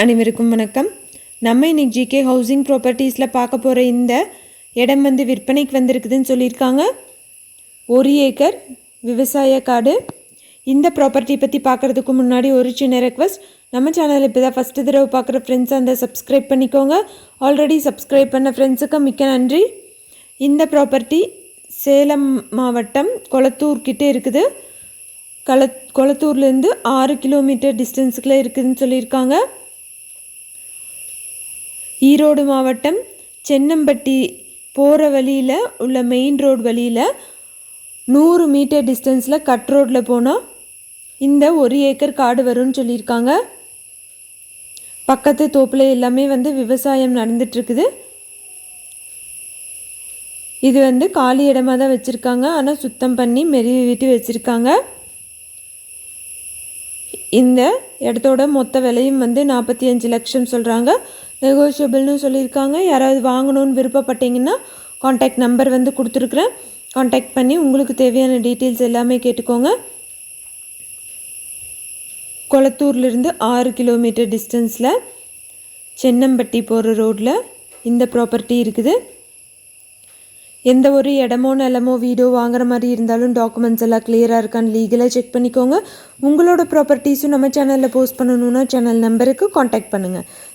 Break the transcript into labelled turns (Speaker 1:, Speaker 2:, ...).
Speaker 1: அனைவருக்கும் வணக்கம். நம்ம இன்னைக்கு ஜிகே ஹவுசிங் ப்ராப்பர்ட்டிஸில் பார்க்க போகிற இந்த இடம் வந்து விற்பனைக்கு வந்திருக்குதுன்னு சொல்லியிருக்காங்க. ஒரு ஏக்கர் விவசாய காடு. இந்த ப்ராப்பர்ட்டி பற்றி பார்க்குறதுக்கு முன்னாடி ஒரு சின்ன ரெக்வஸ்ட் நம்ம சேனல் இப்போ தான் ஃபஸ்ட்டு தடவை பார்க்குற ஃப்ரெண்ட்ஸ் அந்த சப்ஸ்கிரைப் பண்ணிக்கோங்க. ஆல்ரெடி சப்ஸ்கிரைப் பண்ண ஃப்ரெண்ட்ஸுக்கு மிக்க நன்றி. இந்த ப்ராப்பர்ட்டி சேலம் மாவட்டம் கொளத்தூர்கிட்டே இருக்குது. கள கொளத்தூர்லேருந்து ஆறு கிலோமீட்டர் டிஸ்டன்ஸுக்குள்ளே இருக்குதுன்னு சொல்லியிருக்காங்க. ஈரோடு மாவட்டம் சென்னம்பட்டி போகிற வழியில் உள்ள மெயின் ரோடு வழியில் நூறு மீட்டர் டிஸ்டன்ஸில் கட் ரோட்டில் போனால் இந்த ஒரு ஏக்கர் காடு வரும்னு சொல்லியிருக்காங்க. பக்கத்து தோப்பில் எல்லாமே வந்து விவசாயம் நடந்துட்டுருக்குது. இது வந்து காலி இடமா தான் வச்சுருக்காங்க. ஆனால் சுத்தம் பண்ணி மெருவி விட்டு வச்சுருக்காங்க. இந்த இடத்தோட மொத்த விலையும் வந்து நாற்பத்தி அஞ்சு லட்சம் சொல்கிறாங்க நெகோஷியபிள்னு சொல்லியிருக்காங்க. யாராவது வாங்கணும்னு விருப்பப்பட்டீங்கன்னா காண்டாக்ட் நம்பர் வந்து கொடுத்துருக்குறேன். காண்டாக்ட் பண்ணி உங்களுக்கு தேவையான டீட்டெயில்ஸ் எல்லாமே கேட்டுக்கோங்க. கொளத்தூர்லேருந்து ஆறு கிலோமீட்டர் டிஸ்டன்ஸில் சென்னம்பட்டி போகிற ரோட்டில் இந்த ப்ராப்பர்ட்டி இருக்குது. எந்த ஒரு இடமோ நிலமோ வீடோ வாங்குற மாதிரி இருந்தாலும் டாக்குமெண்ட்ஸ் எல்லாம் கிளியராக இருக்கான்னு லீகலாக செக் பண்ணிக்கோங்க. உங்களோட ப்ராப்பர்ட்டிஸும் நம்ம சேனலில் போஸ்ட் பண்ணணுன்னா சேனல் நம்பருக்கு காண்டாக்ட் பண்ணுங்கள்